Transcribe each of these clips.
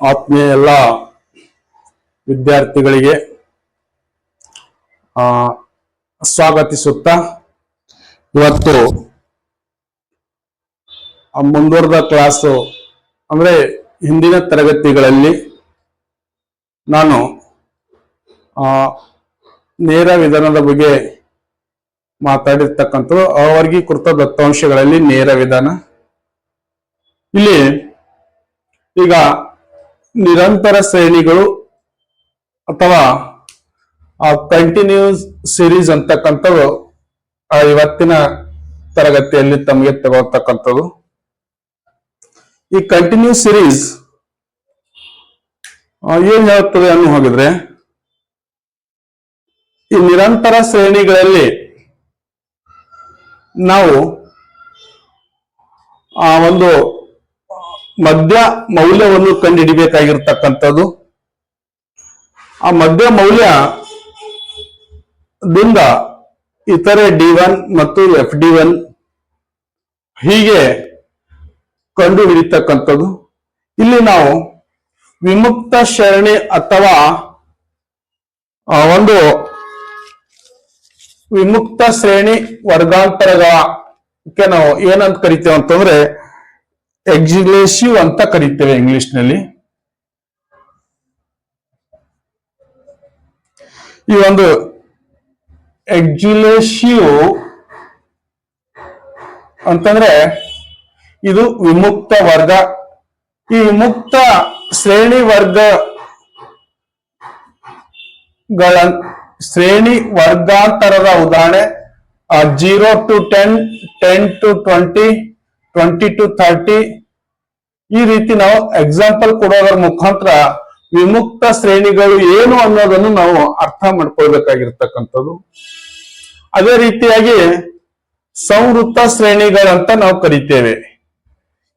ಆತ್ಮೀಯ ಎಲ್ಲ ವಿದ್ಯಾರ್ಥಿಗಳಿಗೆ ಆ, ಸ್ವಾಗತಿಸುತ್ತಾ ಇವತ್ತು ಮುಂದುವರೆದ ಕ್ಲಾಸು ಅಂದ್ರೆ ಹಿಂದಿನ ತರಗತಿಗಳಲ್ಲಿ ನಾನು ನೇರ ವಿಧಾನದ ಬಗ್ಗೆ ಮಾತಾಡಿರ್ತಕ್ಕಂಥದ್ದು. ಅವರ್ಗೀಕೃತ ದತ್ತಾಂಶಗಳಲ್ಲಿ ನೇರ ವಿಧಾನ. ಇಲ್ಲಿ ಈಗ ನಿರಂತರ ಶ್ರೇಣಿಗಳು ಅಥವಾ ಕಂಟಿನ್ಯೂಸ್ ಸಿರೀಸ್ ಅಂತಕ್ಕಂಥದ್ದು, ಆ, ಇವತ್ತಿನ ತರಗತಿಯಲ್ಲಿ ತಮಗೆ ತಗೊಳ್ತಕ್ಕಂಥದ್ದು ಈ ಕಂಟಿನ್ಯೂ ಸಿರೀಸ್ ಏನ್ ಹೇಳುತ್ತದೆ ಅನ್ನು ಹೋಗಿದ್ರೆ, ಈ ನಿರಂತರ ಶ್ರೇಣಿಗಳಲ್ಲಿ ನಾವು, ಆ, ಒಂದು ಮಧ್ಯ ಮೌಲ್ಯವನ್ನು ಕಂಡುಹಿಡಿಬೇಕಾಗಿರ್ತಕ್ಕಂಥದ್ದು ಆ ಮದ್ಯ ಮೌಲ್ಯ ದಿಂದ ಇತರೆ ಡಿ ಒನ್ ಮತ್ತು ಎಫ್ ಡಿ ಒನ್ ಹೀಗೆ ಕಂಡು ಹಿಡಿತಕ್ಕಂಥದ್ದು ಇಲ್ಲಿ ನಾವು ವಿಮುಕ್ತ ಶ್ರೇಣಿ ಅಥವಾ ಒಂದು ವಿಮುಕ್ತ ಶ್ರೇಣಿ ವರ್ಗಾಂತರಗಳಕ್ಕೆ ನಾವು ಏನಂತ ಕರಿತೇವೆ ಅಂತಂದ್ರೆ ಎಕ್ಸಿಲೇಸಿವ್ ಅಂತ ಕರೀತೇವೆ ಇಂಗ್ಲಿಷ್ನಲ್ಲಿ ಈ ಒಂದು ಎಕ್ಸಿಲೇಸಿವ್ ಅಂತಂದ್ರೆ ಇದು ವಿಮುಕ್ತ ವರ್ಗ. ಈ ವಿಮುಕ್ತ ಶ್ರೇಣಿ ವರ್ಗಗಳ ಶ್ರೇಣಿ ವರ್ಗಾಂತರದ ಉದಾಹರಣೆ zero to ten ten to twenty twenty to thirty ಈ ರೀತಿ ನಾವು ಎಕ್ಸಾಂಪಲ್ ಕೊಡೋದ್ರ ಮುಖಾಂತರ ವಿಮುಕ್ತ ಶ್ರೇಣಿಗಳು ಏನು ಅನ್ನೋದನ್ನು ನಾವು ಅರ್ಥ ಮಾಡ್ಕೊಳ್ಬೇಕಾಗಿರ್ತಕ್ಕಂಥದ್ದು. ಅದೇ ರೀತಿಯಾಗಿ ಸಂವೃತ್ತ ಶ್ರೇಣಿಗಳಂತ ನಾವು ಕರಿತೇವೆ.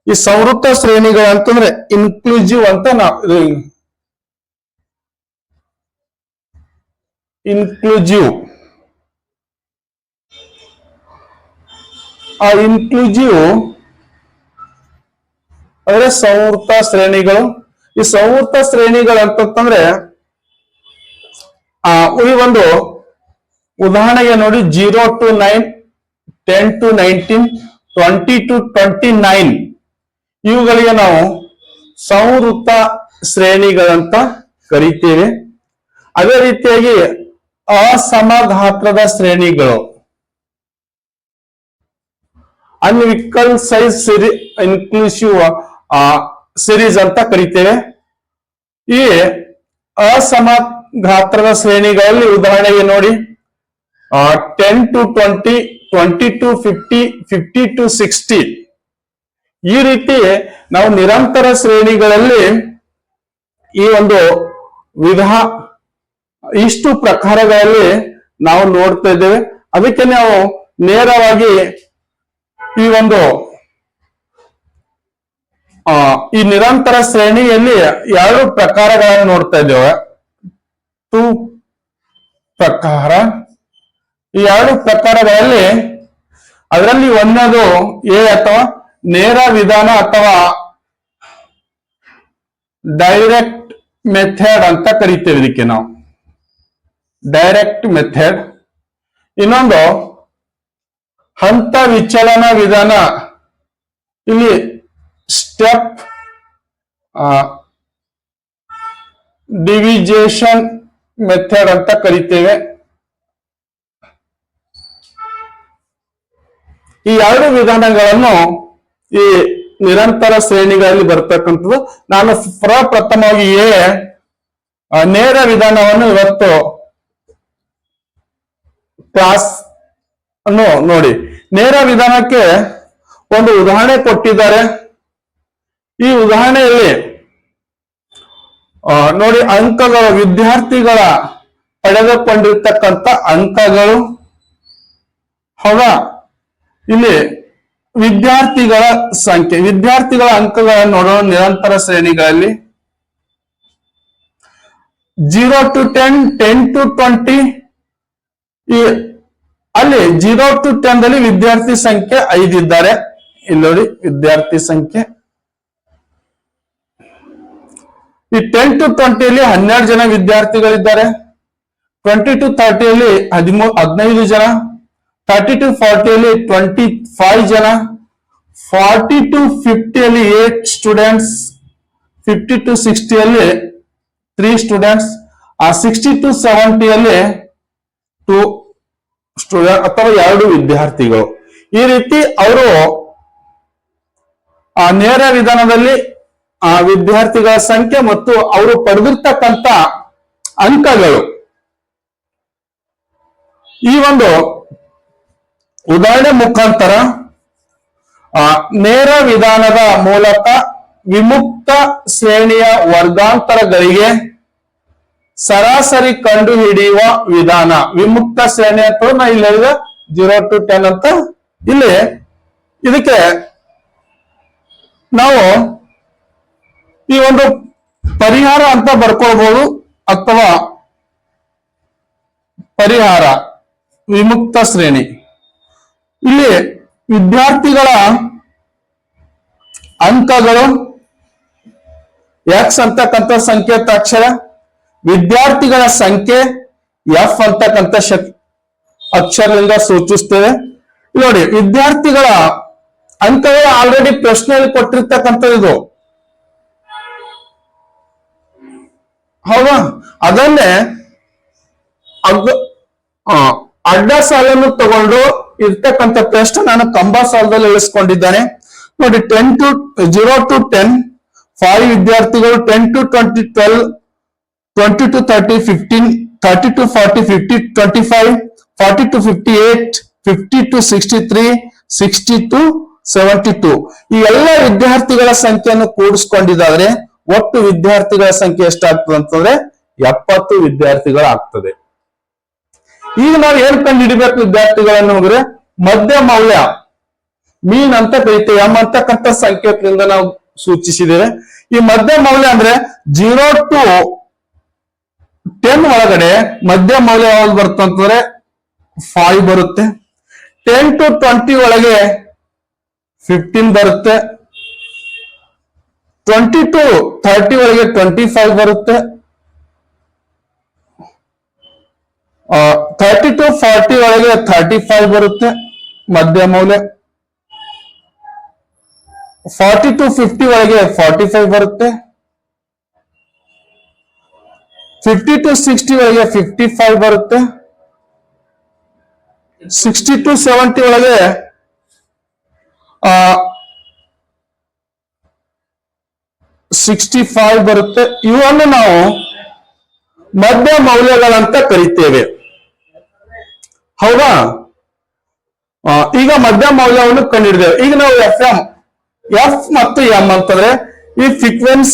ಈ ಸಂವೃತ್ತ ಶ್ರೇಣಿಗಳಂತಂದ್ರೆ ಇನ್ಕ್ಲೂಸಿವ್ ಅಂತ ನಾವು ಇನ್ಕ್ಲೂಸಿವ್ ಆ ಇನ್ಕ್ಲೂಸಿವ್ ಅಂದ್ರೆ ಸಂವೃತ್ತ ಶ್ರೇಣಿಗಳು. ಈ ಸಂವೃತ್ತ ಶ್ರೇಣಿಗಳು ಅಂತಂದ್ರೆ ಆ, ಈ ಒಂದು ಉದಾಹರಣೆಗೆ ನೋಡಿ zero to nine ten to nineteen twenty to twenty nine ಇವುಗಳಿಗೆ ನಾವು ಸಂವೃತ್ತ ಶ್ರೇಣಿಗಳಂತ ಕರಿತೇವೆ. ಅದೇ ರೀತಿಯಾಗಿ ಅಸಮಗಾತ್ರದ ಶ್ರೇಣಿಗಳು. Unequal size series inclusive series ಅಂತ ಕರಿತೇವೆ. ಈ ಅಸಮ ಗಾತ್ರದ ಶ್ರೇಣಿಗಳಲ್ಲಿ ಉದಾಹರಣೆಗೆ ನೋಡಿ. Ten to twenty twenty to fifty fifty to sixty ಈ ರೀತಿ ನಾವು ನಿರಂತರ ಶ್ರೇಣಿಗಳಲ್ಲಿ ಈ ಒಂದು ವಿಧ, ಇಷ್ಟು ಪ್ರಕಾರಗಳಲ್ಲಿ ನಾವು ನೋಡ್ತಾ ಇದ್ದೇವೆ. ಅದಕ್ಕೆ ನಾವು ನೇರವಾಗಿ ಈ ಒಂದು ಈ ನಿರಂತರ ಶ್ರೇಣಿಯಲ್ಲಿ ಎರಡು ಪ್ರಕಾರಗಳನ್ನು ನೋಡ್ತಾ ಇದ್ದೇವೆ. ಟು ಪ್ರಕಾರ. ಈ ಎರಡು ಪ್ರಕಾರಗಳಲ್ಲಿ ಅದರಲ್ಲಿ ಒಂದದು ಎ ಅಥವಾ ನೇರ ವಿಧಾನ ಅಥವಾ ಡೈರೆಕ್ಟ್ ಮೆಥಡ್ ಅಂತ ಕರಿತೇವೆ ಇದಕ್ಕೆ ನಾವು. ಡೈರೆಕ್ಟ್ ಮೆಥಡ್ ಇನ್ನೊಂದು ಹಂತ ವಿಚಲನ ವಿಧಾನ. ಇಲ್ಲಿ ಸ್ಟೆಪ್ ಡಿವಿಜೇಷನ್ ಮೆಥಡ್ ಅಂತ ಕರಿತೇವೆ. ಈ ಎರಡು ವಿಧಾನಗಳನ್ನು ಈ ನಿರಂತರ ಶ್ರೇಣಿಗಳಲ್ಲಿ ಬರ್ತಕ್ಕಂಥದ್ದು. ನಾನು ಪ್ರಪ್ರಥಮವಾಗಿ ಎ ಆ, ನೇರ ವಿಧಾನವನ್ನು ಇವತ್ತು ಕ್ಲಾಸ್ ಅನ್ನು ನೋಡಿ. ನೇರ ವಿಧಾನಕ್ಕೆ ಒಂದು ಉದಾಹರಣೆ ಕೊಟ್ಟಿದ್ದಾರೆ. ಈ ಉದಾಹರಣೆಯಲ್ಲಿ ನೋಡಿ ಅಂಕಗಳು ವಿದ್ಯಾರ್ಥಿಗಳ ಪಡೆದುಕೊಂಡಿರ್ತಕ್ಕಂಥ ಅಂಕಗಳು. ಹೌದಾ? ಇಲ್ಲಿ ವಿದ್ಯಾರ್ಥಿಗಳ ಸಂಖ್ಯೆ, ವಿದ್ಯಾರ್ಥಿಗಳ ಅಂಕಗಳನ್ನು ನೋಡೋಣ ನಿರಂತರ ಶ್ರೇಣಿಗಳಲ್ಲಿ. Zero to ten ten to twenty. ಈ, ಅಲ್ಲಿ ಜೀರೋ ಟು ಟೆನ್ ದಲ್ಲಿ ವಿದ್ಯಾರ್ಥಿ ಸಂಖ್ಯೆ ಐದಿದ್ದಾರೆ. ಇಲ್ಲಿ ನೋಡಿ, ವಿದ್ಯಾರ್ಥಿ ಸಂಖ್ಯೆ ಈ ಟೆನ್ ಟು ಟ್ವೆಂಟಿಯಲ್ಲಿ ಹನ್ನೆರಡು ಜನ ವಿದ್ಯಾರ್ಥಿಗಳಿದ್ದಾರೆ. ಟ್ವೆಂಟಿ ಟು ಥರ್ಟಿಯಲ್ಲಿ ಹದಿಮೂರು ಹದಿನೈದು ಜನ. ಥರ್ಟಿ ಟು ಫಾರ್ಟಿಯಲ್ಲಿ ಟ್ವೆಂಟಿ ಫೈವ್ ಜನ. ಫಾರ್ಟಿ ಟು ಫಿಫ್ಟಿಯಲ್ಲಿ ಏಟ್ ಸ್ಟೂಡೆಂಟ್ಸ್ ಫಿಫ್ಟಿ ಟು ಸಿಕ್ಸ್ಟಿಯಲ್ಲಿ ತ್ರೀ ಸ್ಟೂಡೆಂಟ್ಸ್ ಆ ಸಿಕ್ಸ್ಟಿ ಟು ಸೆವೆಂಟಿಯಲ್ಲಿ ಟು ಸ್ಟೂಡೆಂಟ್ ಅಥವಾ ಎರಡು ವಿದ್ಯಾರ್ಥಿಗಳು. ಈ ರೀತಿ ಅವರು ಆ ನೇರ ವಿಧಾನದಲ್ಲಿ ಆ ವಿದ್ಯಾರ್ಥಿಗಳ ಸಂಖ್ಯೆ ಮತ್ತು ಅವರು ಪಡೆದಿರ್ತಕ್ಕಂತ ಅಂಕಗಳು. ಈ ಒಂದು ಉದಾಹರಣೆ ಮುಖಾಂತರ ನೇರ ವಿಧಾನದ ಮೂಲಕ ವಿಮುಕ್ತ ಶ್ರೇಣಿಯ ವರ್ಗಾಂತರಗಳಿಗೆ ಸರಾಸರಿ ಕಂಡು ಹಿಡಿಯುವ ವಿಧಾನ. ವಿಮುಕ್ತ ಶ್ರೇಣಿ ಅಂತ ನಾ ಇಲ್ಲಿ ಹೇಳಿದೆ ಜೀರೋ ಟು ಟೆನ್ ಅಂತ. ಇಲ್ಲಿ ಇದಕ್ಕೆ ನಾವು ಒಂದು ಪರಿಹಾರ ಅಂತ ಬರ್ಕೊಳ್ಬಹುದು ಅಥವಾ ಪರಿಹಾರ, ವಿಮುಕ್ತ ಶ್ರೇಣಿ. ಇಲ್ಲಿ ವಿದ್ಯಾರ್ಥಿಗಳ ಅಂಕಗಳು ಎಕ್ಸ್ ಅಂತಕ್ಕಂಥ ಸಂಕೇತಾಕ್ಷರ, ವಿದ್ಯಾರ್ಥಿಗಳ ಸಂಖ್ಯೆ ಎಫ್ ಅಂತಕ್ಕಂಥ ಶಕ್, ಅಕ್ಷರದಿಂದ ಸೂಚಿಸ್ತೇವೆ. ನೋಡಿ, ವಿದ್ಯಾರ್ಥಿಗಳ ಅಂಕಗಳು ಆಲ್ರೆಡಿ ಪ್ರಶ್ನೆಯಲ್ಲಿ ಕೊಟ್ಟಿರ್ತಕ್ಕಂಥದ್ದು ಹೌದಾ. ಅದನ್ನೇ ಅಡ್ಡ ಸಾಲನ್ನು ತಗೊಂಡು ಇರ್ತಕ್ಕಂಥ ಪ್ರಶ್ನೆ ನಾನು ಕಂಬ ಸಾಲದಲ್ಲಿ ಇಳಿಸ್ಕೊಂಡಿದ್ದೇನೆ. ನೋಡಿ ten to zero to ten five ವಿದ್ಯಾರ್ಥಿಗಳು ten to twenty twelve twenty to thirty fifteen thirty to forty fifty twenty five forty to fifty eight fifty to sixty three sixty to seventy two ಈ ಎಲ್ಲ ವಿದ್ಯಾರ್ಥಿಗಳ ಸಂಖ್ಯೆಯನ್ನು ಕೂಡಿಸ್ಕೊಂಡಿದ್ದಾದ್ರೆ ಒಟ್ಟು ವಿದ್ಯಾರ್ಥಿಗಳ ಸಂಖ್ಯೆ ಎಷ್ಟಾಗ್ತದೆ ಅಂತಂದ್ರೆ ಎಪ್ಪತ್ತು ವಿದ್ಯಾರ್ಥಿಗಳಾಗ್ತದೆ. ಈಗ ನಾವು ಏನ್ ಕಂಡು ಹಿಡಿಬೇಕು ವಿದ್ಯಾರ್ಥಿಗಳನ್ನು ಹೋದ್ರೆ? ಮಧ್ಯ ಮೌಲ್ಯ, ಮೀನ್ ಅಂತ ಕರಿತೇವೆ ಎಂ ಅಂತಕ್ಕಂಥ ಸಂಕೇತದಿಂದ ನಾವು ಸೂಚಿಸಿದ್ದೇವೆ. ಈ ಮಧ್ಯ ಮೌಲ್ಯ ಅಂದ್ರೆ ಜೀರೋ ಟು ಟೆನ್ ಒಳಗಡೆ ಮಧ್ಯ ಮೌಲ್ಯ ಯಾವ್ದು ಬರುತ್ತೆ ಅಂತಂದ್ರೆ ಫೈವ್ ಬರುತ್ತೆ. ಟೆನ್ ಟು ಟ್ವೆಂಟಿ ಒಳಗೆ ಫಿಫ್ಟೀನ್ ಬರುತ್ತೆ. ಟ್ವೆಂಟಿ ಟು ಥರ್ಟಿ ಒಳಗೆ ಟ್ವೆಂಟಿ ಫೈವ್ ಬರುತ್ತೆ ಥರ್ಟಿ ಟು ಫಾರ್ಟಿ ಒಳಗೆ ಥರ್ಟಿ ಫೈವ್ ಬರುತ್ತೆ ಮಧ್ಯ ಮೌಲ್ಯ ಫಾರ್ಟಿ ಟು ಫಿಫ್ಟಿ ಒಳಗೆ ಫಾರ್ಟಿ ಫೈವ್ ಬರುತ್ತೆ ಫಿಫ್ಟಿ ಟು ಸಿಕ್ಸ್ಟಿ ಒಳಗೆ ಫಿಫ್ಟಿ ಫೈವ್ ಬರುತ್ತೆ ಸಿಕ್ಸ್ಟಿ ಟು ಸೆವೆಂಟಿ ಒಳಗೆ ಸಿಕ್ಸ್ಟಿ ಫೈವ್ ಬರುತ್ತೆ. ಇವನ್ನು ನಾವು ಮಧ್ಯ ಮೌಲ್ಯಗಳಂತ ಕರಿತೇವೆ. ಹೌದಾ? ಈಗ ಮಧ್ಯ ಮೌಲ್ಯವನ್ನು ಕಂಡುಹಿಡಿದೇವೆ ಈಗ ನಾವು ಎಫ್ ಎಂ ಎಫ್ ಮತ್ತು ಎಂ ಅಂತಂದ್ರೆ ಈ ಫ್ರೀಕ್ವೆನ್ಸ್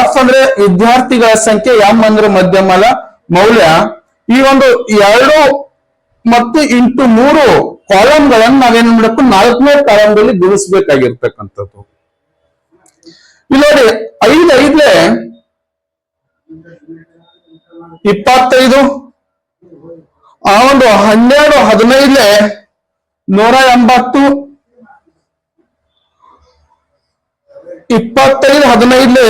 ಎಫ್ ಅಂದ್ರೆ ವಿದ್ಯಾರ್ಥಿಗಳ ಸಂಖ್ಯೆ ಎಂ ಅಂದ್ರೆ ಮಧ್ಯ ಮೌಲ್ಯ ಮೌಲ್ಯ. ಈ ಒಂದು ಎರಡು ಮತ್ತು ಇಂಟು ಮೂರು ಕಾಲಂಗಳನ್ನು ನಾವೇನ್ ಮಾಡಬೇಕು? ನಾಲ್ಕನೇ ಕಾಲಂದಲ್ಲಿ ಗುಣಿಸ್ಬೇಕಾಗಿರ್ತಕ್ಕಂಥದ್ದು. ಇಲ್ಲಿ ನೋಡಿ, ಐದು ಐದ್ಲೆ ಇಪ್ಪತ್ತೈದು. ಆ ಒಂದು ಹನ್ನೆರಡು ಹದಿನೈದ್ಲೆ ನೂರ ಎಂಬತ್ತು. ಇಪ್ಪತ್ತೈದು ಹದಿನೈದ್ಲೆ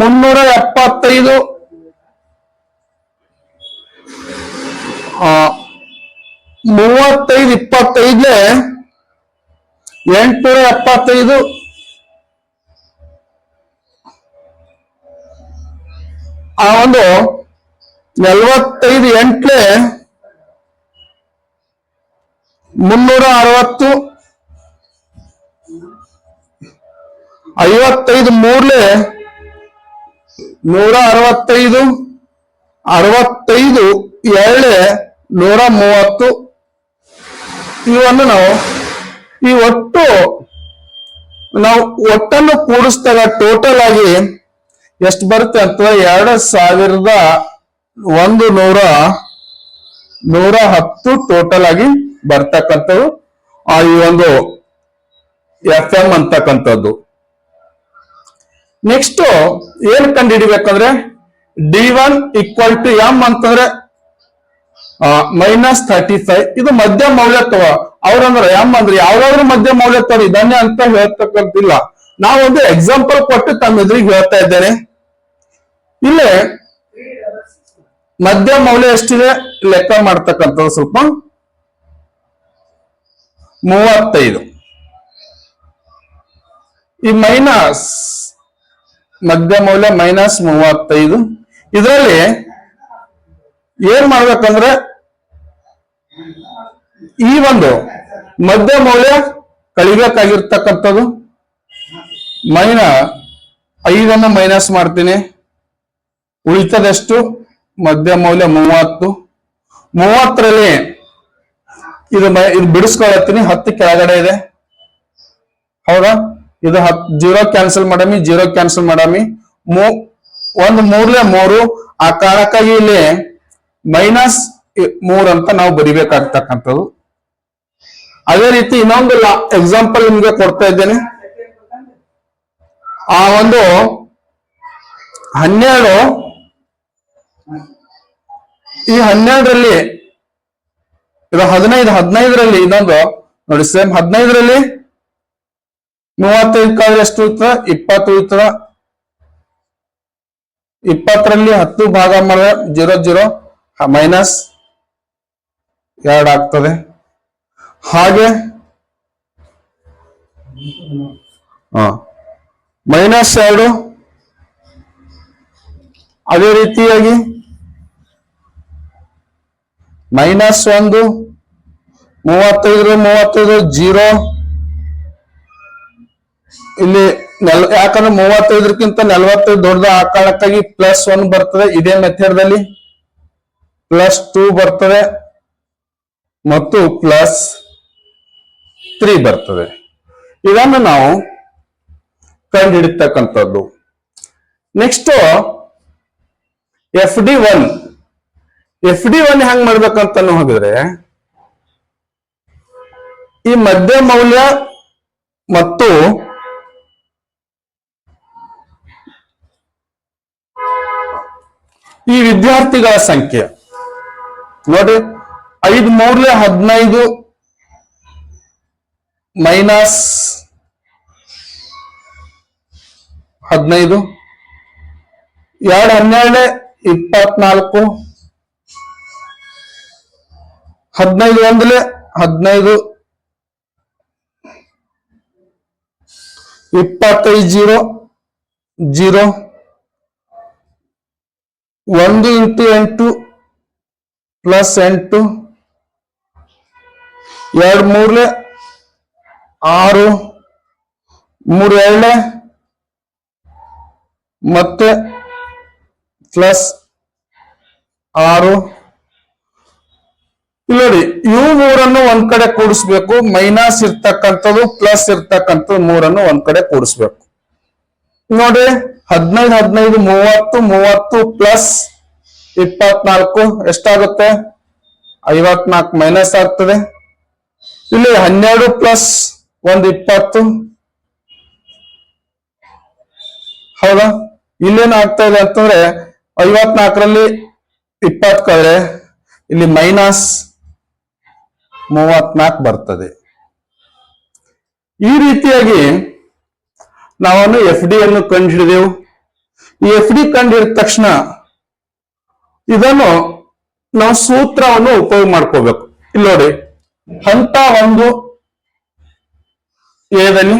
ಮುನ್ನೂರ ಎಪ್ಪತ್ತೈದು. ಮೂವತ್ತೈದು ಇಪ್ಪತ್ತೈದ್ಲೆ ಎಂಟುನೂರ ಎಪ್ಪತ್ತೈದು. ಆ ಒಂದು ನಲ್ವತ್ತೈದು ಎಂಟ್ಲೆ ಮುನ್ನೂರ ಅರವತ್ತು, ಐವತ್ತೈದು ಮೂರ್ಲೆ ನೂರ ಅರವತ್ತೈದು ಅರವತ್ತೈದು ಏಳೆ ನೂರ ಮೂವತ್ತು. ಇವನ್ನು ನಾವು ಈ ಒಟ್ಟು ನಾವು ಒಟ್ಟನ್ನು ಕೂಡಿಸಿದಾಗ ಟೋಟಲ್ ಆಗಿ ಎಷ್ಟು ಬರುತ್ತೆ ಅಂತ ಎರಡು ಸಾವಿರದ ಒಂದು ನೂರ ನೂರ ಹತ್ತು ಟೋಟಲ್ ಆಗಿ ಬರ್ತಕ್ಕಂಥದ್ದು. ಆ ಈ ಒಂದು ಎಫ್ ಎಂ ಅಂತಕ್ಕಂಥದ್ದು. ನೆಕ್ಸ್ಟ್ ಏನ್ ಕಂಡು ಹಿಡಿಬೇಕಂದ್ರೆ D one equal to M ಅಂತಂದ್ರೆ ಮೈನಸ್ ಥರ್ಟಿ ಫೈವ್ ಇದು ಮಧ್ಯ ಮೌಲ್ಯ ತಗೋ ಅವ್ರಂದ್ರೆ ಎಂ ಅಂದ್ರೆ ಯಾವ್ದಾದ್ರು ಮಧ್ಯ ಮೌಲ್ಯ ತಗೋ ಇದನ್ನೇ ಅಂತ ಹೇಳ್ತಕ್ಕಂತಿಲ್ಲ. ನಾವೊಂದು ಎಕ್ಸಾಂಪಲ್ ಕೊಟ್ಟು ತಮ್ಮ ಎದುರಿಗೆ ಹೇಳ್ತಾ ಇದ್ದೇನೆ. ಇಲ್ಲೇ ಮಧ್ಯ ಮೌಲ್ಯ ಎಷ್ಟಿದೆ? ಲೆಕ್ಕ ಮಾಡ್ತಕ್ಕಂಥದ್ದು ಸ್ವಲ್ಪ ಮೂವತ್ತೈದು. ಈ ಮೈನಸ್ ಮಧ್ಯ ಮೌಲ್ಯ ಮೈನಸ್ ಮೂವತ್ತೈದು. ಇದರಲ್ಲಿ ಏನ್ ಮಾಡ್ಬೇಕಂದ್ರೆ ಈ ಒಂದು ಮಧ್ಯ ಮೌಲ್ಯ ಕಳಿಬೇಕಾಗಿರ್ತಕ್ಕಂಥದ್ದು. ಮೈನ ಐದನ್ನು ಮೈನಸ್ ಮಾಡ್ತೀನಿ. ಉಳಿತದೆಷ್ಟು? ಮಧ್ಯ ಮೌಲ್ಯ ಮೂವತ್ತು. ಮೂವತ್ತರಲ್ಲಿ ಇದು ಇದು ಬಿಡಿಸ್ಕೊಳತ್ತೀನಿ, ಹತ್ತು ಕೆಳಗಡೆ ಇದೆ. ಹೌದಾ? ಇದು ಹತ್, ಜೀರೋ ಕ್ಯಾನ್ಸಲ್ ಮಾಡಮಿ, ಜೀರೋ ಕ್ಯಾನ್ಸಲ್ ಮಾಡಮಿ. ಮೂ ಒಂದ್ ಮೂರ್ಲೆ ಮೂರು, ಆ ಕಾರಣಕ್ಕಾಗಿ ಇಲ್ಲಿ ಮೈನಸ್ ಮೂರ್ ಅಂತ ನಾವು ಬರಿಬೇಕಾಗ್ತಕ್ಕಂಥದ್ದು. ಅದೇ ರೀತಿ ಇನ್ನೊಂದು ಎಕ್ಸಾಂಪಲ್ ನಿಮ್ಗೆ ಕೊಡ್ತಾ ಇದ್ದೇನೆ. ಆ ಒಂದು ಹನ್ನೆರಡು ಈ ಹನ್ನೆರಡರಲ್ಲಿ ಇದು ಹದಿನೈದು, ಹದಿನೈದರಲ್ಲಿ ಇನ್ನೊಂದು ನೋಡಿ ಸೇಮ್ ಹದಿನೈದರಲ್ಲಿ ಮೂವತ್ತೈದು ಕಳೆದ್ರೆ ಎಷ್ಟು ಉಳಿತದ ಇಪ್ಪತ್ತು ಉತ್ತರ. ಇಪ್ಪತ್ತರಲ್ಲಿ ಹತ್ತು ಭಾಗ ಮಾಡಿದ್ರೆ ಜೀರೋ ಜೀರೋ ಮೈನಸ್ ಎರಡು ಆಗ್ತದೆ. ಹಾಗೆ, ಹಾ ಮೈನಸ್ ಎರಡು. ಅದೇ ರೀತಿಯಾಗಿ ಮೈನಸ್ ಒಂದು, ಮೂವತ್ತೈದು ಮೂವತ್ತೈದು, ಜೀರೋ. ಇಲ್ಲಿ ನೆಲ್, ಯಾಕಂದ್ರೆ ಮೂವತ್ತೈದಕ್ಕಿಂತ ನಲ್ವತ್ತೈದು ದೊಡ್ಡದ ಆ ಕಾರಣಕ್ಕಾಗಿ ಪ್ಲಸ್ ಒನ್ ಬರ್ತದೆ. ಇದೇ ಮೆಥಡ್ದಲ್ಲಿ ಪ್ಲಸ್ ಟೂ ಬರ್ತದೆ ಮತ್ತು ಪ್ಲಸ್ ತ್ರೀ ಬರ್ತದೆ. ಇದನ್ನು ನಾವು ಕಂಡುಹಿಡಿತಕ್ಕಂಥದ್ದು. Next F D one F D one ಹೆಂಗ್ ಮಾಡ್ಬೇಕಂತ ಹೋಗಿದ್ರೆ, ಈ ಮಧ್ಯ ಮೌಲ್ಯ ಮತ್ತು ಈ ವಿದ್ಯಾರ್ಥಿಗಳ ಸಂಖ್ಯೆ. ನೋಡಿ, ಐದು ಮೂರ್ಲೆ ಹದಿನೈದು ಮೈನಸ್ ಹದಿನೈದು, ಎರಡು ಹನ್ನೆರಡು, ಇಪ್ಪತ್ನಾಲ್ಕು ಹದಿನೈದು ಒಂದಲೆ ಹದಿನೈದು. ಇಪ್ಪತ್ತೈದು ಜೀರೋ ಜೀರೋ. ಒಂದು ಇಂಟು ಎಂಟು ಪ್ಲಸ್ ಎಂಟು. ಎರಡು ಮೂರ್ಲೆ ಆರು. ಮೂರು ಎರಡೇ ಮತ್ತೆ ಪ್ಲಸ್ ಆರು. ನೋಡಿ, ಇವು ಮೂರನ್ನು ಒಂದ್ ಕಡೆ ಕೂಡಿಸ್ಬೇಕು. ಮೈನಸ್ ಇರ್ತಕ್ಕಂಥದ್ದು, ಪ್ಲಸ್ ಇರ್ತಕ್ಕಂಥದ್ದು ಮೂರನ್ನು ಒಂದ್ ಕಡೆ ಕೂಡಿಸ್ಬೇಕು. ನೋಡಿ, ಹದಿನೈದು ಹದಿನೈದು, ಮೂವತ್ತು ಮೂವತ್ತು, ಪ್ಲಸ್ ಇಪ್ಪತ್ನಾಲ್ಕು, ಎಷ್ಟಾಗುತ್ತೆ? ಐವತ್ನಾಲ್ಕು ಮೈನಸ್ ಆಗ್ತದೆ. ಇಲ್ಲಿ ಹನ್ನೆರಡು ಪ್ಲಸ್ ಒಂದು ಇಪ್ಪತ್ತು. ಹೌದಾ? ಇಲ್ಲೇನು ಆಗ್ತಾ ಇದೆ ಅಂತಂದ್ರೆ, ಐವತ್ನಾಲ್ಕರಲ್ಲಿ ಇಪ್ಪತ್ತು ಕಳೆ ಇಲ್ಲಿ ಮೈನಸ್ ಮೂವತ್ನಾಲ್ಕು ಬರ್ತದೆ. ಈ ರೀತಿಯಾಗಿ ನಾವನ್ನು ಎಫ್ ಡಿ ಅನ್ನು ಕಂಡುಹಿಡಿದೆವು. ಈ ಎಫ್ ಡಿ ಕಂಡುಹಿಡಿದ ತಕ್ಷಣ ಇದನ್ನು ನಾವು ಸೂತ್ರವನ್ನು ಉಪಯೋಗ ಮಾಡ್ಕೋಬೇಕು. ಇಲ್ಲಿ ನೋಡಿ, ಹಂತ ಒಂದು ಏದಲ್ಲಿ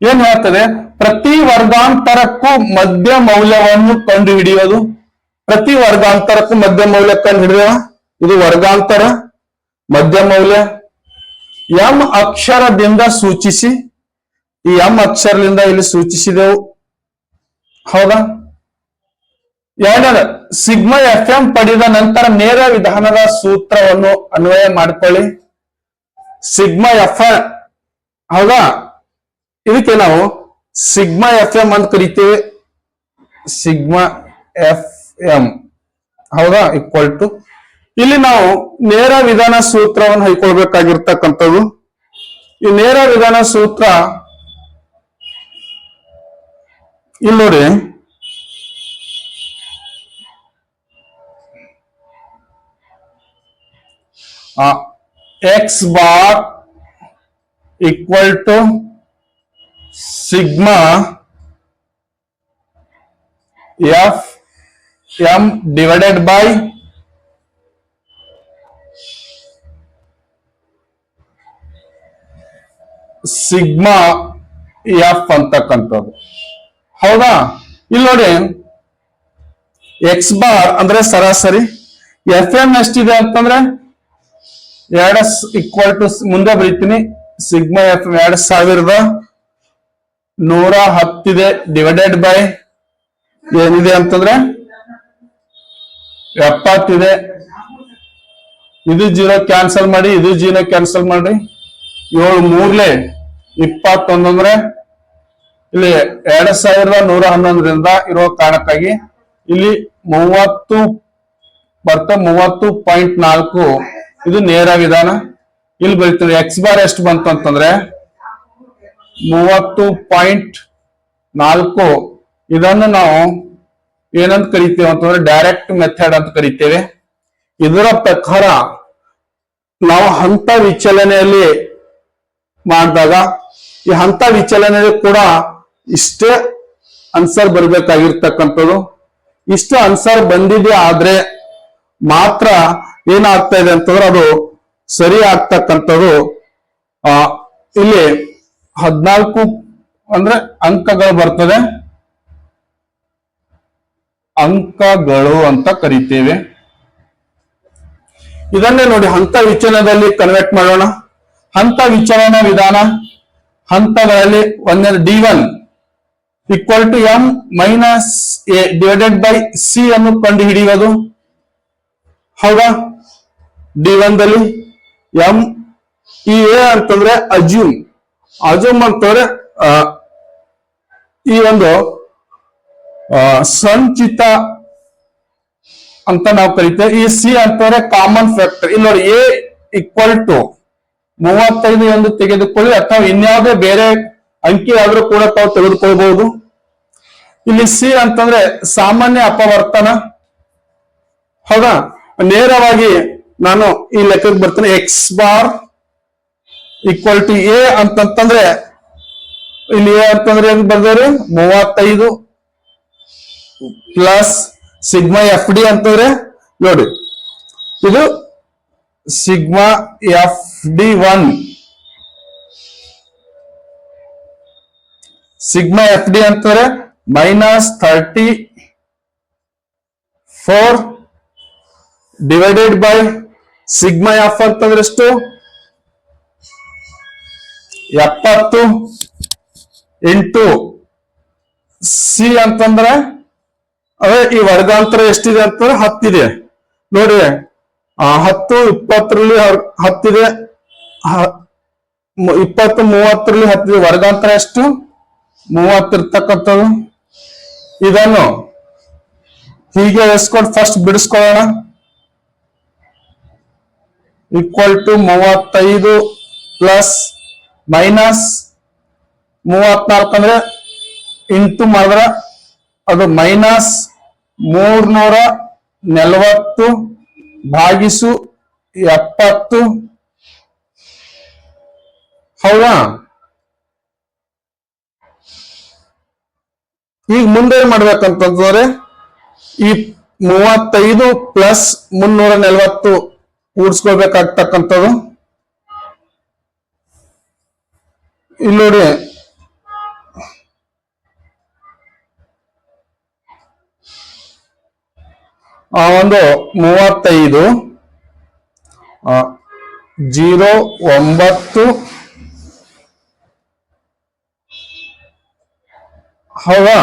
ಏನ್ ಹೇಳ್ತದೆ? ಪ್ರತಿ ವರ್ಗಾಂತರಕ್ಕೂ ಮಧ್ಯ ಮೌಲ್ಯವನ್ನು ಕಂಡು ಹಿಡಿಯೋದು ಪ್ರತಿ ವರ್ಗಾಂತರಕ್ಕೂ ಮಧ್ಯ ಮೌಲ್ಯ ಕಂಡು ಹಿಡಿದ ಇದು ವರ್ಗಾಂತರ. ಮಧ್ಯ ಮೌಲ್ಯ? ಎಂ ಅಕ್ಷರದಿಂದ ಸೂಚಿಸಿ. ಈ ಎಂ ಅಕ್ಷರದಿಂದ ಇಲ್ಲಿ ಸೂಚಿಸಿದೆವು. ಹೌದಾ? ಎರಡನೇ ಸಿಗ್ಮಾ ಎಫ್ ಎಂ ಪಡೆದ ನಂತರ ನೇರ ವಿಧಾನದ ಸೂತ್ರವನ್ನು ಅನ್ವಯ ಮಾಡಿಕೊಳ್ಳಿ. ಸಿಗ್ಮಾ ಎಫ್ ಹೌದಾ? ಇದಕ್ಕೆ ನಾವು ಸಿಗ್ಮಾ ಎಫ್ ಎಂ ಅಂತ ಕರಿತೀವಿ. ಸಿಗ್ಮಾ ಎಫ್ ಎಂ, ಹೌದಾ? ಈಕ್ವಲ್ ಟು ಇಲ್ಲಿ ನಾವು ನೇರ ವಿಧಾನ ಸೂತ್ರವನ್ನು ಹೈಕೊಳ್ಬೇಕಾಗಿರ್ತಕ್ಕಂಥದ್ದು. ಈ ನೇರ ವಿಧಾನ ಸೂತ್ರ ಇಲ್ಲಿ ನೋಡಿ. X bar equal to sigma F M divided by sigma F ಅಂತಕ್ಕಂಥದ್ದು. ಹೌದಾ? ಇಲ್ಲಿ ನೋಡಿ. ಎಕ್ಸ್ ಬಾರ್ ಅಂದ್ರೆ ಸರಾಸರಿ. ಎಫ್ ಎಂ ಎಷ್ಟಿದೆ ಅಂತಂದ್ರೆ? ಎರಡ ಈಕ್ವಲ್ ಟು ಮುಂದೆ ಬರೀತೀನಿ. ಸಿಗ್ಮಾ ಎಫ್ ಎರಡ್ ಸಾವಿರದ ನೂರ ಹತ್ತಿದೆ ಡಿವೈಡೆಡ್ ಬೈ ಏನಿದೆ ಅಂತಂದ್ರೆ? ಎಪ್ಪತ್ತಿದೆ. ಇದು ಜೀರೋ ಕ್ಯಾನ್ಸಲ್ ಮಾಡಿ, ಇದು ಜೀರೋ ಕ್ಯಾನ್ಸಲ್ ಮಾಡಿ ಏಳು ಮೂರ್ಲೆ. ಇಪ್ಪತ್ತೊಂದು ಅಂದ್ರೆ ಇಲ್ಲಿ ಎರಡ್ ಸಾವಿರದ ನೂರ ಹನ್ನೊಂದರಿಂದ ಇರೋ ಕಾರಣಕ್ಕಾಗಿ ಇಲ್ಲಿ ಮೂವತ್ತು ಬರ್ತ ಮೂವತ್ತು ಪಾಯಿಂಟ್ ನಾಲ್ಕು. ಇದು ನೇರ ವಿಧಾನ. ಇಲ್ಲಿ ಬರೀತೀವಿ ಎಕ್ಸ್ ಬಾರ್ ಎಷ್ಟು ಬಂತು ಅಂತಂದ್ರೆ ಮೂವತ್ತು ಪಾಯಿಂಟ್ ನಾಲ್ಕು. ಇದನ್ನು ನಾವು ಏನಂತ ಕರಿತೇವೆ ಅಂತಂದ್ರೆ ಡೈರೆಕ್ಟ್ ಮೆಥಡ್ ಅಂತ ಕರಿತೇವೆ. ಇದರ ಪ್ರಕಾರ ನಾವು ಹಂತ ವಿಚಲನೆಯಲ್ಲಿ ಮಾಡಿದಾಗ ಈ ಹಂತ ವಿಚಲನೆಯಲ್ಲಿ ಕೂಡ ಇಷ್ಟೇ ಆನ್ಸರ್ ಬರ್ಬೇಕಾಗಿರ್ತಕ್ಕಂಥದ್ದು. ಇಷ್ಟು ಆನ್ಸರ್ ಬಂದಿದೆ ಆದ್ರೆ ಮಾತ್ರ ಏನಾಗ್ತಾ ಇದೆ ಅಂತಂದ್ರೆ ಅದು ಸರಿ ಆಗ್ತಕ್ಕಂಥದ್ದು. ಆ, ಇಲ್ಲಿ ಹದ್ನಾಲ್ಕು ಅಂದ್ರೆ ಅಂಕಗಳು ಬರ್ತದೆ. ಅಂಕಗಳು ಅಂತ ಕರಿತೇವೆ. ಇದನ್ನೇ ನೋಡಿ ಹಂತ ವಿಚಲನದಲ್ಲಿ ಕನ್ವರ್ಟ್ ಮಾಡೋಣ. ಹಂತ ವಿಚಲನ ವಿಧಾನ. ಹಂತಗಳಲ್ಲಿ ಒಂದೇ D one equal to M minus A divided by C ಅನ್ನು ಕಂಡು ಹಿಡಿಯೋದು ಹೌದಾ? ಡಿ ಒನ್ ದಲ್ಲಿ ಎಂ ಈ ಎ ಅಂತಂದ್ರೆ ಅಜ್ಯೂಮ್ ಅಜ್ಯೂಮ್ ಅಂತಂದ್ರೆ ಈ ಒಂದು ಸಂಚಿತ ಅಂತ ನಾವು ಕರಿತೇವೆ. ಈ ಸಿ ಅಂತಂದ್ರೆ ಕಾಮನ್ ಫ್ಯಾಕ್ಟರ್ ಇಲ್ಲಿ ನೋಡಿ ಎ ಈಕ್ವಲ್ ಟು ಮೂವತ್ತೈದು ಎಂದು ತೆಗೆದುಕೊಳ್ಳಿ, ಅಥವಾ ಇನ್ಯಾವುದೇ ಬೇರೆ ಅಂಕಿ ಆದ್ರೂ ಕೂಡ ತಾವು ತೆಗೆದುಕೊಳ್ಬಹುದು. ಇಲ್ಲಿ ಸಿ ಅಂತಂದ್ರೆ ಸಾಮಾನ್ಯ ಅಪವರ್ತನ. ಹೌದಾ? ನೇರವಾಗಿ ನಾನು ಈ ಲೆಕ್ಕಕ್ಕೆ ಬರ್ತೇನೆ. X bar equal to A ಅಂತಂತಂದ್ರೆ, ಇಲ್ಲಿ ಎ ಅಂತಂದ್ರೆ ಏನ್ ಬರ್ದವ್ರಿ? ಮೂವತ್ತೈದು ಪ್ಲಸ್ ಸಿಗ್ಮಾ ಎಫ್ ಡಿ ಅಂತಂದ್ರೆ, ನೋಡಿ, ಇದು sigma F D one. Sigma F D ಅಂತಾರೆ minus thirty four divided by sigma F ಅಂತಂದ್ರೆ ಎಷ್ಟು? ಎಪ್ಪತ್ತು ಇಂಟು ಸಿ ಅಂತಂದ್ರೆ, ಅದೇ ಈ ವರ್ಗಾಂತರ ಎಷ್ಟಿದೆ ಅಂತಂದ್ರೆ ಹತ್ತಿದೆ. ನೋಡಿ ಹತ್ತು, ಇಪ್ಪತ್ತರಲ್ಲಿ ಹತ್ತಿದೆ. ಇಪ್ಪತ್ತು, ಮೂವತ್ತರಲ್ಲಿ ಹತ್ತಿದೆ. ವರ್ಗಾಂತರ ಎಷ್ಟು? ಮೂವತ್ತಿರ್ತಕ್ಕಂಥದ್ದು ಇದನ್ನು ಹೀಗೆ ಎಸ್ಕೊಂಡು ಫಸ್ಟ್ ಬಿಡಿಸ್ಕೊಳ್ಳೋಣ. ಈಕ್ವಲ್ ಟು ಮೂವತ್ತೈದು ಪ್ಲಸ್ ಮೈನಸ್ ಮೂವತ್ನಾಲ್ಕು ಅಂದ್ರೆ ಇಂಟು ಮಾಡಿದ್ರೆ ಅದು ಮೈನಸ್ ಮೂರ್ನೂರ ನಲವತ್ತು ಭಾಗಿಸು ಎಪ್ಪತ್ತು. ಹೌದಾ? ಈಗ ಮುಂದೆ ಮಾಡ್ಬೇಕಂತಂದ್ರೆ ಈ ಮೂವತ್ತೈದು ಪ್ಲಸ್ ಮುನ್ನೂರ ನಲ್ವತ್ತು ಕೂಡಿಸ್ಕೊಳ್ಬೇಕಾಗ್ತಕ್ಕಂಥದ್ದು. ಇಲ್ಲಿ ನೋಡಿ ಒಂದು ಮೂವತ್ತೈದು ಜೀರೋ ಒಂಬತ್ತು ಹೌದಾ?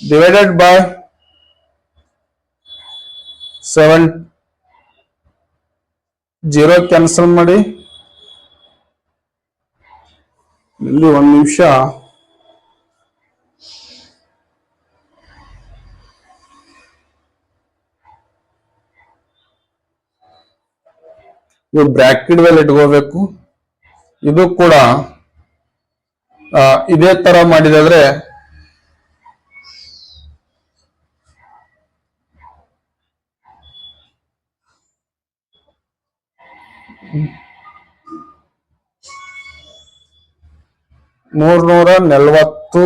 Divided by seven zero cancel ಮಾಡಿ. ಇಲ್ಲಿ ಒಂದು ನಿಮಿಷ. ಇವು ಬ್ರ್ಯಾಕೆಟ್ ಮೇಲೆ ಇಟ್ಕೋಬೇಕು. ಇದು ಕೂಡ ಇದೇ ತರ ಮಾಡಿದಾದ್ರೆ ಮೂರ್ನೂರ ನಲ್ವತ್ತು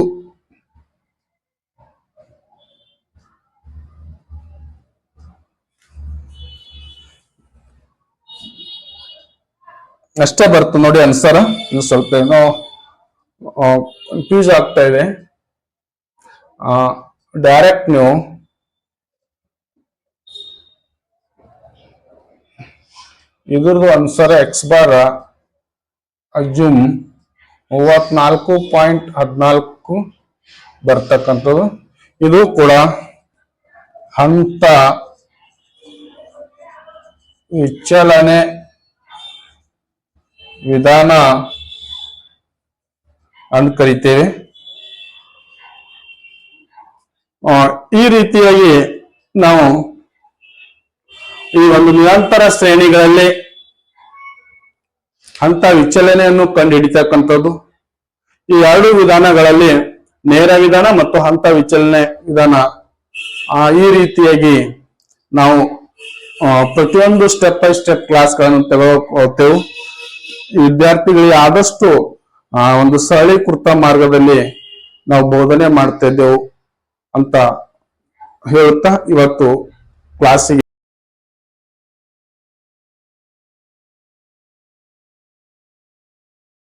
ಅಷ್ಟೇ ಬರ್ತದೆ ನೋಡಿ ಅನ್ಸರ್ ಇನ್ನು ಸ್ವಲ್ಪ ಏನೋ ಕನ್ಫ್ಯೂಸ್ ಆಗ್ತಾ ಇದೆ. ಡೈರೆಕ್ಟ್ ನೀವು. ಇದ್ರದ್ದು ಅನ್ಸರ್ ಎಕ್ಸ್ ಬಾರ್ ಅಜ್ಯೂಮ್ ಮೂವತ್ನಾಲ್ಕು ಪಾಯಿಂಟ್ ಹದಿನಾಲ್ಕು ಬರ್ತಕ್ಕಂಥದ್ದು. ಇದು ಕೂಡ ಹಂತ ವಿಚಲನೆ ವಿಧಾನ ಅಂತ ಕರಿತೇವೆ. ಈ ರೀತಿಯಾಗಿ ನಾವು ಈ ಒಂದು ನಿರಂತರ ಶ್ರೇಣಿಗಳಲ್ಲಿ ಅಂತ ವಿಚಲನೆಯನ್ನು ಕಂಡುಹಿಡಿತಕ್ಕಂಥದ್ದು. ಈ ಎರಡು ವಿಧಾನಗಳಲ್ಲಿ ನೇರ ವಿಧಾನ ಮತ್ತು ಹಂತ ವಿಚಲನೆ ವಿಧಾನ ಆ, ಈ ರೀತಿಯಾಗಿ ನಾವು ಪ್ರತಿಯೊಂದು ಸ್ಟೆಪ್ ಬೈ ಸ್ಟೆಪ್ ಕ್ಲಾಸ್ಗಳನ್ನು ತೆಗೆದುಕೊಳ್ತೇವೆ ವಿದ್ಯಾರ್ಥಿಗಳಿಗೆ ಆದಷ್ಟು ಆ, ಒಂದು ಸರಳೀಕೃತ ಮಾರ್ಗದಲ್ಲಿ ನಾವು ಬೋಧನೆ ಮಾಡ್ತಾ ಇದ್ದೆವು ಅಂತ ಹೇಳುತ್ತಾ ಇವತ್ತು ಕ್ಲಾಸಿಗೆ